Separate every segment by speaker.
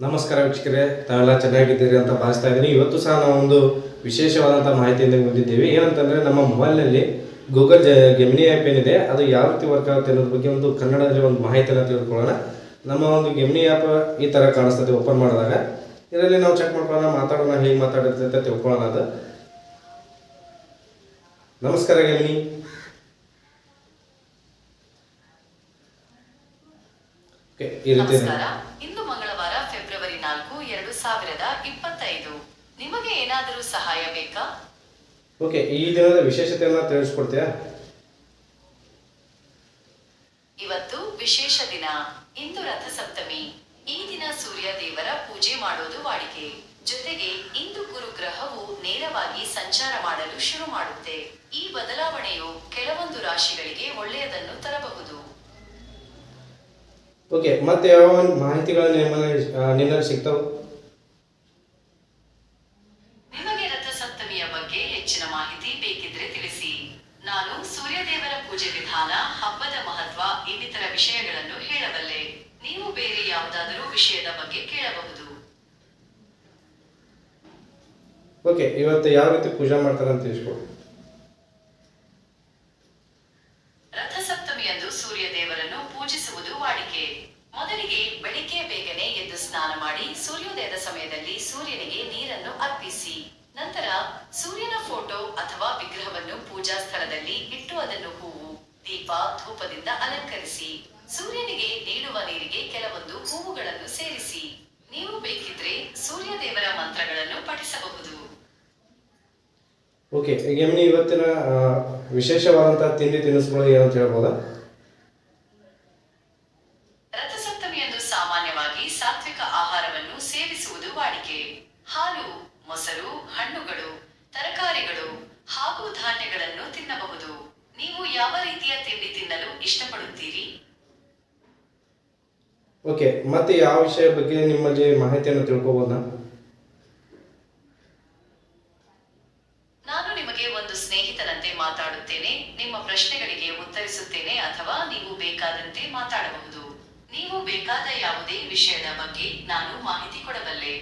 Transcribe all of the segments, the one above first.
Speaker 1: ನಮಸ್ಕಾರ ವೀಕ್ಷಕರೇ, ತಾವೆಲ್ಲ ಚೆನ್ನಾಗಿದ್ದೀರಿ ಅಂತ ಭಾವಿಸ್ತಾ ಇದ್ದೀನಿ. ಇವತ್ತು ಸಹ ನಾವು ಒಂದು ವಿಶೇಷವಾದಂಥ ಮಾಹಿತಿಯಿಂದ ಬಂದಿದ್ದೀವಿ. ಏನಂತಂದರೆ, ನಮ್ಮ ಮೊಬೈಲ್ನಲ್ಲಿ ಗೂಗಲ್ ಜ ಗೆಮಿನಿ ಆ್ಯಪ್ ಏನಿದೆ, ಅದು ಯಾವ ರೀತಿ ವರ್ಕ್ ಆಗುತ್ತೆ ಅನ್ನೋದ್ರ ಬಗ್ಗೆ ಒಂದು ಕನ್ನಡದಲ್ಲಿ ಒಂದು ಮಾಹಿತಿಯನ್ನು ತಿಳ್ಕೊಳ್ಳೋಣ. ನಮ್ಮ ಒಂದು ಗೆಮಿನಿ ಆ್ಯಪ್ ಈ ಥರ ಕಾಣಿಸ್ತದೆ ಓಪನ್ ಮಾಡಿದಾಗ. ಇದರಲ್ಲಿ ನಾವು ಚೆಕ್ ಮಾಡ್ಕೊಳ್ಳೋಣ, ಮಾತಾಡೋಣ, ಹೇಗೆ ಮಾತಾಡುತ್ತೆ ಅಂತ ತಿಳ್ಕೊಳ್ಳೋಣ ಅದು. ನಮಸ್ಕಾರ ಗೆಮಿನಿ ಓಕೆ ಈ ರೀತಿ ಇದೆ.
Speaker 2: ನಮಸ್ಕಾರ ಇಂದು ಮಂಗಳವಾರ ಫೆಬ್ರವರಿ ನಾಲ್ಕು ಎರಡು ಸಾವಿರದ ಇಪ್ಪತ್ತೈದು. ನಿಮಗೆ ಏನಾದರೂ ಸಹಾಯ ಬೇಕಾ?
Speaker 1: ಓಕೆ ಈ ದಿನದ ವಿಶೇಷತೆಯನ್ನು ತಿಳಿಸ್ಕೊಡ್ತೀಯಾ?
Speaker 2: ಇವತ್ತು ವಿಶೇಷ ದಿನ. ಇಂದು ರಥಸಪ್ತಮಿ. ಈ ದಿನ ಸೂರ್ಯ ದೇವರ ಪೂಜೆ ಮಾಡೋದು ವಾಡಿಕೆ. ಜೊತೆಗೆ ಇಂದು ಗುರು ಗ್ರಹವು ನೇರವಾಗಿ ಸಂಚಾರ ಮಾಡಲು ಶುರು ಮಾಡುತ್ತೆ. ಈ ಬದಲಾವಣೆಯು ಕೆಲವೊಂದು ರಾಶಿಗಳಿಗೆ ಒಳ್ಳೆಯದನ್ನು ತರಬಹುದು.
Speaker 1: ಓಕೆ ಮತ್ತೆ ಯಾವ ಒಂದು ಮಾಹಿತಿಗಳು ನಿಮ್ಮಲ್ಲಿ ನಿನ್ನಲ್ಲಿ ಸಿಗ್ತಾವೆ
Speaker 2: ನಿಮಗೆ ರಥ ಸಪ್ತಮಿಯ ಬಗ್ಗೆ ಹೆಚ್ಚಿನ ಮಾಹಿತಿ ಬೇಕಿದ್ರೆ ತಿಳಿಸಿ ನಾನು ಸೂರ್ಯದೇವರ ಪೂಜೆ ವಿಧಾನ ಹಬ್ಬದ ಮಹತ್ವ ಇನ್ನಿತರ ವಿಷಯಗಳನ್ನು ಹೇಳಬಲ್ಲೆ. ನೀವು ಬೇರೆ ಯಾವುದಾದರೂ ವಿಷಯದ ಬಗ್ಗೆ ಕೇಳಬಹುದು.
Speaker 1: ಓಕೆ ಇವತ್ತು ಯಾವ ರೀತಿ ಪೂಜೆ ಮಾಡ್ತಾರೆ ಅಂತ ತಿಳಿಸ್ಕೊಡು.
Speaker 2: ರಥಸಪ್ತಮಿಯಂದು ಸೂರ್ಯ ದೇವರನ್ನು ಪೂಜಿಸುವುದು ವಾಡಿಕೆ. ಮೊದಲಿಗೆ ಬೆಳಿಗ್ಗೆ ಬೇಗನೆ ಎದ್ದು ಸ್ನಾನ ಮಾಡಿ ಸೂರ್ಯೋದಯದ ಸಮಯದಲ್ಲಿ ಸೂರ್ಯನಿಗೆ ನೀರನ್ನು ಅರ್ಪಿಸಿ. ನಂತರ ಸೂರ್ಯನ ಫೋಟೋ ಅಥವಾ ವಿಗ್ರಹವನ್ನು ಪೂಜಾ ಸ್ಥಳದಲ್ಲಿ ಇಟ್ಟು ಅದನ್ನು ಹೂವು ದೀಪ ಧೂಪದಿಂದ ಅಲಂಕರಿಸಿ ಸೂರ್ಯನಿಗೆ ನೀಡುವ ನೀರಿಗೆ ಕೆಲವೊಂದು ಹೂವುಗಳನ್ನು ಸೇರಿಸಿ. ನೀವು ಬೇಕಿದ್ರೆ ಸೂರ್ಯ ದೇವರ ಮಂತ್ರಗಳನ್ನು ಪಠಿಸಬಹುದು.
Speaker 1: ಓಕೆ ಯಮ್ನಿ ಇವತ್ತಿನ ವಿಶೇಷವಾದಂತಹ ತಿಂಡಿ ತಿನಿಸುಗಳು ಏನಂತ ಹೇಳ್ಬೋದಾ?
Speaker 2: ರಥಸಪ್ತಮಿಯಂದು ಸಾಮಾನ್ಯವಾಗಿ ಸಾತ್ವಿಕ ಆಹಾರವನ್ನು ಸೇವಿಸುವುದು ವಾಡಿಕೆ. ಹಾಲು ಮೊಸರು ಹಣ್ಣುಗಳು ತರಕಾರಿಗಳು ಹಾಗೂ ಧಾನ್ಯಗಳನ್ನು ತಿನ್ನಬಹುದು ನೀವು ಯಾವ ರೀತಿಯ ತಿಂಡಿ ತಿನ್ನಲು ಇಷ್ಟಪಡುತ್ತೀರಿ
Speaker 1: ಓಕೆ ಮತ್ತೆ ಯಾವ ವಿಷಯ ಬಗ್ಗೆ ನಿಮ್ಮಲ್ಲಿ ಮಾಹಿತಿಯನ್ನು ತಿಳ್ಕೋಬೋದಾ?
Speaker 2: ನಾನು ನಿಮಗೆ ಒಂದು ಸ್ನೇಹಿತನಂತೆ ಮಾತಾಡುತ್ತೇನೆ. ನಿಮ್ಮ ಪ್ರಶ್ನೆಗಳಿಗೆ ಉತ್ತರಿಸುತ್ತೇನೆ ಅಥವಾ ನೀವು ಬೇಕಾದಂತೆ ಮಾತಾಡಬಹುದು. ನೀವು ಬೇಕಾದ ಯಾವುದೇ ವಿಷಯದ ಬಗ್ಗೆ ನಾನು ಮಾಹಿತಿ ಕೊಡಬಲ್ಲೆ.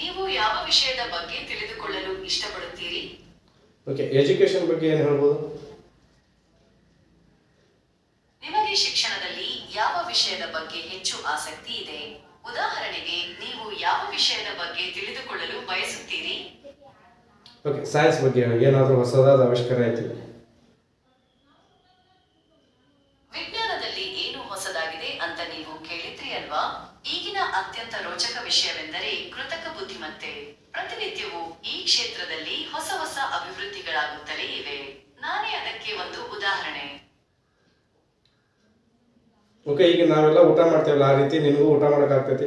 Speaker 2: ನೀವು ಯಾವ ವಿಷಯದ ಬಗ್ಗೆ ತಿಳಿದುಕೊಳ್ಳಲು ಇಷ್ಟಪಡುತ್ತೀರಿ?
Speaker 1: ಓಕೆ ಎಜುಕೇಶನ್ ಬಗ್ಗೆ ಏನು ಹೇಳ್ಬೋದು?
Speaker 2: ನಿಮಗೆ ಶಿಕ್ಷಣದಲ್ಲಿ ಯಾವ ವಿಷಯದ ಬಗ್ಗೆ ಹೆಚ್ಚು ಆಸಕ್ತಿ ಉದಾಹರಣೆಗೆ ನೀವು ಯಾವ ವಿಷಯದ ಬಗ್ಗೆ ತಿಳಿದುಕೊಳ್ಳಲು ಬಯಸುತ್ತೀರಿ?
Speaker 1: ಓಕೆ ಸೈನ್ಸ್ ಬಗ್ಗೆ ಏನಾದರೂ ಹೊಸದಾದ ಆವಿಷ್ಕಾರ ಐತಿ
Speaker 2: ವಿಜ್ಞಾನದಲ್ಲಿ ಏನು ಹೊಸದಾಗಿದೆ ಅಂತ ನೀವು ಕೇಳಿದ್ರಿ ಅಲ್ವಾ? ಈಗಿನ ಅತ್ಯಂತ ರೋಚಕ ವಿಷಯವೆಂದರೆ ಕೃತಕ ಬುದ್ಧಿಮತ್ತೆ. ಪ್ರತಿನಿತ್ಯವೂ ಈ ಕ್ಷೇತ್ರದಲ್ಲಿ ಹೊಸ ಹೊಸ ಅಭಿವೃದ್ಧಿಗಳಾಗುತ್ತಲೇ ಇವೆ. ನಾನೇ ಅದಕ್ಕೆ ಒಂದು ಉದಾಹರಣೆ.
Speaker 1: ಓಕೆ ಈಗ ನಾವೆಲ್ಲ ಊಟ ಮಾಡ್ತೇವಲ್ಲ ಆ ರೀತಿ ನಿಮಗೂ ಊಟ ಮಾಡೋಕ್ಕಾಗ್ತೈತಿ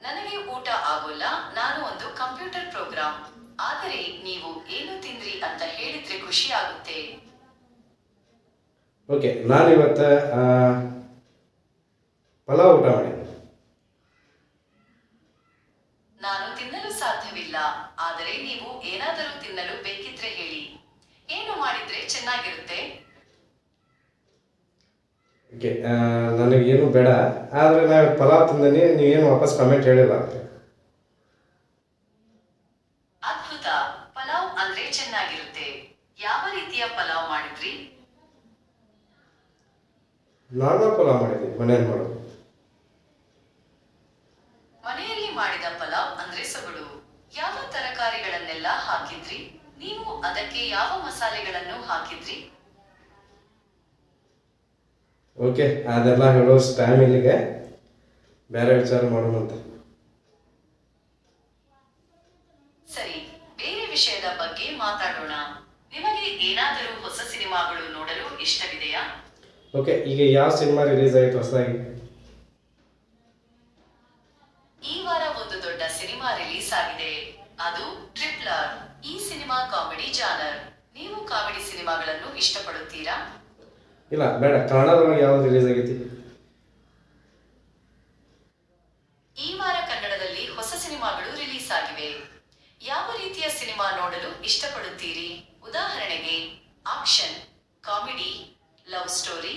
Speaker 2: ನನಗೆ ಊಟ ಆಗೋಲ್ಲ ನಾನು ಒಂದು ಕಂಪ್ಯೂಟರ್ ಪ್ರೋಗ್ರಾಮ್ ಆದರೆ ನೀವು ಏನು ತಿಂದ್ರಿ ಅಂತ ಹೇಳಿದ್ರೆ ಖುಷಿ ಆಗುತ್ತೆ.
Speaker 1: ಓಕೆ ನಾನು ಇವತ್ತ ಪಲಾವ್ ಊಟ ಮಾಡಿದ್ದೆ.
Speaker 2: ನಾನು ತಿನ್ನಲು ಸಾಧ್ಯವಿಲ್ಲ ಆದರೆ ನೀವು ಏನಾದರೂ ತಿನ್ನಲು ಬೇಕಿದ್ರೆ ಹೇಳಿ. ಏನು ಮಾಡಿದ್ರೆ ಚೆನ್ನಾಗಿರುತ್ತೆ?
Speaker 1: ನನಗೇನು ಬೇಡ. ಆದರೆ ನಾನು ಪಲಾವ್ ತಿಂದನಿ ಏನು ವಾಪಸ್ ಕಮೆಂಟ್ ಹೇಳಿಲ್ಲ
Speaker 2: ಅದ್ಭುತ. ಪಲಾವ್ ಅಂದ್ರೆ ಚೆನ್ನಾಗಿರುತ್ತೆ. ಯಾವ ರೀತಿಯ ಪಲಾವ್ ಮಾಡಿದ್ರಿ?
Speaker 1: ನಾರ್ಮಲ್ ಪಲಾವ್ ಮಾಡಿದ್ವಿ ಮನೆಯಲ್ಲಿ ಮಾಡೋದು.
Speaker 2: ಮನೆಯಲ್ಲಿ ಮಾಡಿದ ಪಲಾವ್ ಅಂದ್ರೆ ಸೊಗಡು. ಯಾವ ತರಕಾರಿಗಳನ್ನೆಲ್ಲ ಹಾಕಿದ್ರಿ? ನೀವು ಅದಕ್ಕೆ ಯಾವ ಮಸಾಲೆಗಳನ್ನು ಹಾಕಿದ್ರಿ?
Speaker 1: ಓಕೆ ಅದೆಲ್ಲ ಹೇಳೋಸ್ ಟೈಮ್ ಇಲ್ಲಿಗೆ. ಬೇರೆ ವಿಚಾರ ಮಾಡೋಣಂತ
Speaker 2: ಸರಿ ಬೇರೆ ವಿಷಯದ ಬಗ್ಗೆ ಮಾತಾಡೋಣ. ನಿಮಗೆ ಏನಾದರೂ ಹೊಸ ಸಿನಿಮಾಗಳು ನೋಡಲು ಇಷ್ಟವಿದೆಯಾ?
Speaker 1: ಓಕೆ ಈಗ ಯಾವ ಸಿನಿಮಾ ರಿಲೀಸ್ ಆಯಿತು ಹೊಸದಾಗಿ?
Speaker 2: ಈ ವಾರ ಒಂದು ದೊಡ್ಡ ಸಿನಿಮಾ ರಿಲೀಸ್ ಆಗಿದೆ. ಅದು ಟ್ರಿಪ್ಲರ್ ಈ ಸಿನಿಮಾ ಕಾಮಿಡಿ ಜಾನರ್ ನೀವು ಕಾಮಿಡಿ ಸಿನಿಮಾಗಳನ್ನು ಇಷ್ಟಪಡುತ್ತೀರಾ?
Speaker 1: ಇಲ್ಲ ಬೇಡ ಕನ್ನಡದೊಳಗೆ ಯಾವ್ದು ರಿಲೀಸ್ ಆಗೈತಿ?
Speaker 2: ಈ ವಾರ ಕನ್ನಡದಲ್ಲಿ ಹೊಸ ಸಿನಿಮಾಗಳು ರಿಲೀಸ್ ಆಗಿವೆ. ಯಾವ ರೀತಿಯ ಸಿನಿಮಾ ನೋಡಲು ಇಷ್ಟಪಡುತ್ತೀರಿ? ಉದಾಹರಣೆಗೆ action comedy love story.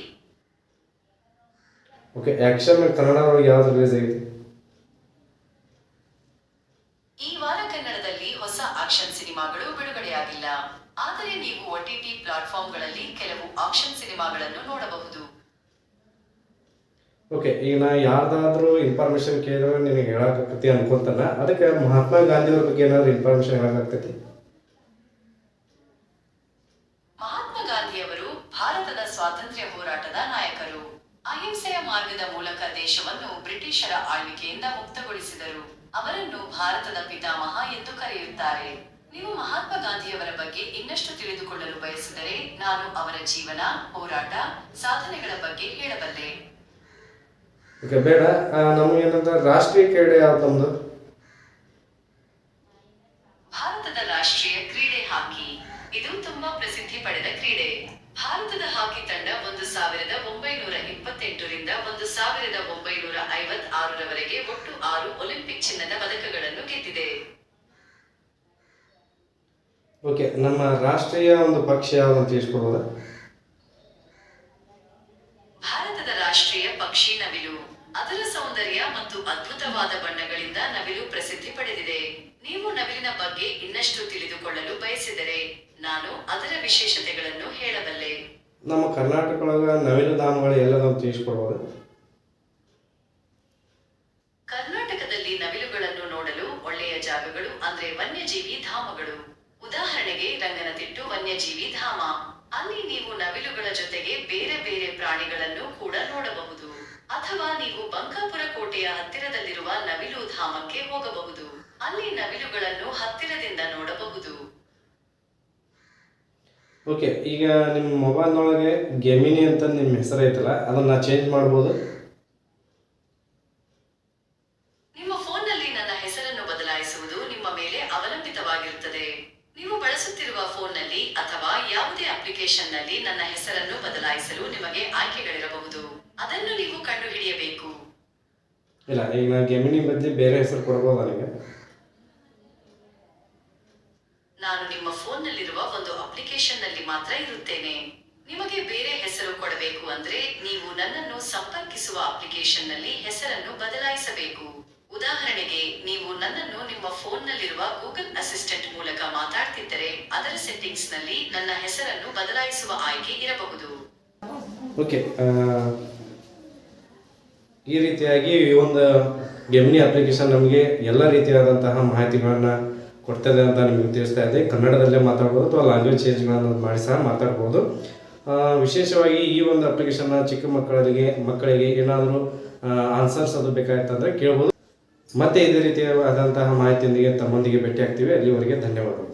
Speaker 1: Okay action Kannada ಒಳಗೆ ಯಾವ್ದು ರಿಲೀಸ್ ಆಗೈತಿ
Speaker 2: ಈ ವಾರ ಕನ್ನಡದಲ್ಲಿ ಹೊಸ ಆಕ್ಷನ್ ಸಿನಿಮಾಗಳು ಬಿಡುಗಡೆಯಾಗಿಲ್ಲ ಆದರೆ ನೀವು ಒಟಿಟಿ ಪ್ಲಾಟ್ಫಾರ್ಮ್ಗಳಲ್ಲಿ ಕೆಲವು ಆಕ್ಷನ್ ಸಿನಿಮಾಗಳನ್ನು ನೋಡಬಹುದು.
Speaker 1: ಓಕೆ ಈಗ ನಾ ಯಾರ್ದಾದ್ರೂ ಇನ್ಫಾರ್ಮೇಶನ್ ಕೇಳಿದ್ರೆ ನಿನಗೆ ಹೇಳಕ್ಕಾಗತ್ತಿ ಅನ್ಕೊಂತಾನ. ಅದಕ್ಕೆ ಮಹಾತ್ಮ ಗಾಂಧಿ ಅವ್ರ ಬಗ್ಗೆ ಏನಾದ್ರು ಇನ್ಫಾರ್ಮೇಶನ್ ಹೇಳಕ್ಕಾಗ್ತೈತಿ
Speaker 2: ಮಹಾತ್ಮ ಗಾಂಧಿಯವರು ಭಾರತದ ಸ್ವಾತಂತ್ರ್ಯ ಹೋರಾಟದ ನಾಯಕರು. ಅಹಿಂಸೆಯ ಮಾರ್ಗದ ಮೂಲಕ ದೇಶವನ್ನು ಬ್ರಿಟಿಷರ ಆಳ್ವಿಕೆಯಿಂದ ಮುಕ್ತಗೊಳಿಸಿದರು. ಅವರನ್ನು ಭಾರತದ ಪಿತಾಮಹ ಎಂದು ಕರೆಯುತ್ತಾರೆ. ನೀವು ಮಹಾತ್ಮ ಗಾಂಧಿಯವರ ಬಗ್ಗೆ ಇನ್ನಷ್ಟು ತಿಳಿದುಕೊಳ್ಳಲು ಬಯಸಿದರೆ ನಾನು ಅವರ ಜೀವನ ಹೋರಾಟ ಸಾಧನೆಗಳ ಬಗ್ಗೆ ಹೇಳಬಲ್ಲೆ.
Speaker 1: ಓಕೆ ಬೇಡ. ನಮಗೇನಂದ್ರೆ ರಾಷ್ಟ್ರೀಯ ಕ್ರೀಡೆ ಯಾವ್ದು ನಮ್ದು?
Speaker 2: ಭಾರತದ ರಾಷ್ಟ್ರೀಯ ಕ್ರೀಡೆ ಹಾಕಿ. ಇದು ತುಂಬಾ ಪ್ರಸಿದ್ಧಿ ಪಡೆದ ಕ್ರೀಡೆ. ಭಾರತದ ಹಾಕಿ ತಂಡ ಒಂದು ಸಾವಿರದ ಒಂಬೈನೂರ ಇಪ್ಪತ್ತೆಂಟರಿಂದ ಒಂದು ಸಾವಿರದ ಒಂಬೈನೂರ ಐವತ್ ಆರರವರೆಗೆ ಒಟ್ಟು ಆರು ಒಲಿಂಪಿಕ್ ಚಿನ್ನದ ಪದಕಗಳನ್ನು ಗೆದ್ದಿದೆ.
Speaker 1: ಓಕೆ ನಮ್ಮ ರಾಷ್ಟ್ರೀಯ ಒಂದು ಪಕ್ಷ ಯಾವ್ದು ಅಂತ ತಿಳಿಸ್ಕೊಡ್ಬೋದಾ
Speaker 2: ಭಾರತದ ರಾಷ್ಟ್ರೀಯ ಪಕ್ಷಿ ನವಿಲು. ಅದರ ಸೌಂದರ್ಯ ಮತ್ತು ಅದ್ಭುತವಾದ ಬಣ್ಣಗಳಿಂದ ನವಿಲು ಪ್ರಸಿದ್ಧಿ ಪಡೆದಿದೆ. ನೀವು ನವಿಲಿನ ಬಗ್ಗೆ ಇನ್ನಷ್ಟು ತಿಳಿದುಕೊಳ್ಳಲು ಬಯಸಿದರೆ ನಾನು ಅದರ ವಿಶೇಷತೆಗಳನ್ನು ಹೇಳಬಲ್ಲೆ.
Speaker 1: ನಮ್ಮ ಕರ್ನಾಟಕ ಒಳಗ ನವಿಲು ಧಾಮಗಳು ಎಲ್ಲದ ನಾವು ತಿಳಿಸ್ಕೊಡ್ಬೋದು?
Speaker 2: ಕರ್ನಾಟಕದಲ್ಲಿ ನವಿಲುಗಳನ್ನು ನೋಡಲು ಒಳ್ಳೆಯ ಜಾಗಗಳು ಅಂದ್ರೆ ವನ್ಯಜೀವಿ ಧಾಮಗಳು. ಉದಾಹರಣೆಗೆ ರಂಗನತಿಟ್ಟು ವನ್ಯಜೀವಿ ಧಾಮ. ಅಲ್ಲಿ ನೀವು ನವಿಲುಗಳ ಜೊತೆಗೆ ಬೇರೆ ಬೇರೆ ಪ್ರಾಣಿಗಳನ್ನು ಕೂಡ ನೋಡಬಹುದು. ಅಥವಾ ನೀವು ಬಂಕಾಪುರ ಕೋಟೆಯ ಹತ್ತಿರದಲ್ಲಿರುವ ನವಿಲು ಧಾಮಕ್ಕೆ ಹೋಗಬಹುದು. ಅಲ್ಲಿ ನವಿಲುಗಳನ್ನು ಹತ್ತಿರದಿಂದ ನೋಡಬಹುದು.
Speaker 1: ಓಕೆ ಈಗ ನಿಮ್ಮ ಮೊಬೈಲ್ನೊಳಗೆ ಗೆಮಿನಿ ಅಂತ ನಿಮ್ಮ ಹೆಸರು ಐತಲ್ಲ ಅದನ್ನ ಚೇಂಜ್ ಮಾಡಬಹುದು
Speaker 2: ನಿಮ್ಮ ಫೋನ್ನಲ್ಲಿ ನನ್ನ ಹೆಸರನ್ನು ಬದಲಾಯಿಸುವುದು ನಿಮ್ಮ ಮೇಲೆ ಅವಲಂಬಿತವಾಗಿರುತ್ತದೆ. ನೀವು ಬಳಸುತ್ತಿರುವ ಫೋನ್ನಲ್ಲಿ ಅಥವಾ ಯಾವುದೇ ಅಪ್ಲಿಕೇಶನ್ನಲ್ಲಿ ನನ್ನ ಹೆಸರನ್ನು ಬದಲಾಯಿಸಲು ನಿಮಗೆ ಆಯ್ಕೆಗಳಿರಬಹುದು. ಅದನ್ನು ನೀವು ಕಂಡುಹಿಡಿಯಬೇಕು.
Speaker 1: ಇಲ್ಲ ಈಗ ನಾನು ಗೆಮಿನಿ ಬದಲಿ ಬೇರೆ ಹೆಸರು ಕೊಡಬಹುದು ನಿಮಗೆ?
Speaker 2: ನಾನು ನಿಮ್ಮ ಫೋನ್ನಲ್ಲಿರುವ ಒಂದು ಅಪ್ಲಿಕೇಶನ್ನಲ್ಲಿ ಮಾತ್ರ ಇರುತ್ತೇನೆ. ನಿಮಗೆ ಬೇರೆ ಹೆಸರು ಕೊಡಬೇಕು ಅಂದ್ರೆ ನೀವು ನನ್ನನ್ನು ಸಂಪರ್ಕಿಸುವ ಅಪ್ಲಿಕೇಶನ್ನಲ್ಲಿ ಹೆಸರನ್ನು ಬದಲಾಯಿಸಬೇಕು. ಉದಾಹರಣೆಗೆ ನೀವು ನನ್ನನ್ನು ನಿಮ್ಮ ಫೋನ್ನಲ್ಲಿರುವ ಗೂಗಲ್ ಅಸಿಸ್ಟೆಂಟ್ ಮಾತಾಡ್ತಿದ್ದರೆ ಅದರ ಸೆಟ್ಟಿಂಗ್ಸ್ನಲ್ಲಿ ನನ್ನ ಹೆಸರನ್ನು ಬದಲಾಯಿಸುವ ಆಯ್ಕೆ ಇರಬಹುದು.
Speaker 1: ಓಕೆ ಈ ರೀತಿಯಾಗಿ ಈ ಒಂದು ಎಮ್ನಿ ಅಪ್ಲಿಕೇಶನ್ ನಮಗೆ ಎಲ್ಲ ರೀತಿಯಾದಂತಹ ಮಾಹಿತಿಗಳನ್ನು ಕೊಡ್ತದೆ ಅಂತ ನಿಮಗೆ ತಿಳಿಸ್ತಾ ಇದೆ ಕನ್ನಡದಲ್ಲೇ ಮಾತಾಡ್ಬೋದು ಅಥವಾ ಲ್ಯಾಂಗ್ವೇಜ್ ಚೇಂಜ್ಗಳನ್ನು ಮಾಡಿ ಸಹ ಮಾತಾಡ್ಬೋದು. ವಿಶೇಷವಾಗಿ ಈ ಒಂದು ಅಪ್ಲಿಕೇಶನ್ನ ಚಿಕ್ಕ ಮಕ್ಕಳಿಗೆ ಮಕ್ಕಳಿಗೆ ಏನಾದರೂ ಆನ್ಸರ್ಸ್ ಅದು ಬೇಕಾಗಿತ್ತಂದರೆ ಕೇಳ್ಬೋದು. ಮತ್ತೆ ಇದೇ ರೀತಿಯಾದಂತಹ ಮಾಹಿತಿಯೊಂದಿಗೆ ತಮ್ಮೊಂದಿಗೆ ಭೇಟಿ ಆಗ್ತೀವಿ ಅಲ್ಲಿವರೆಗೆ ಧನ್ಯವಾದಗಳು.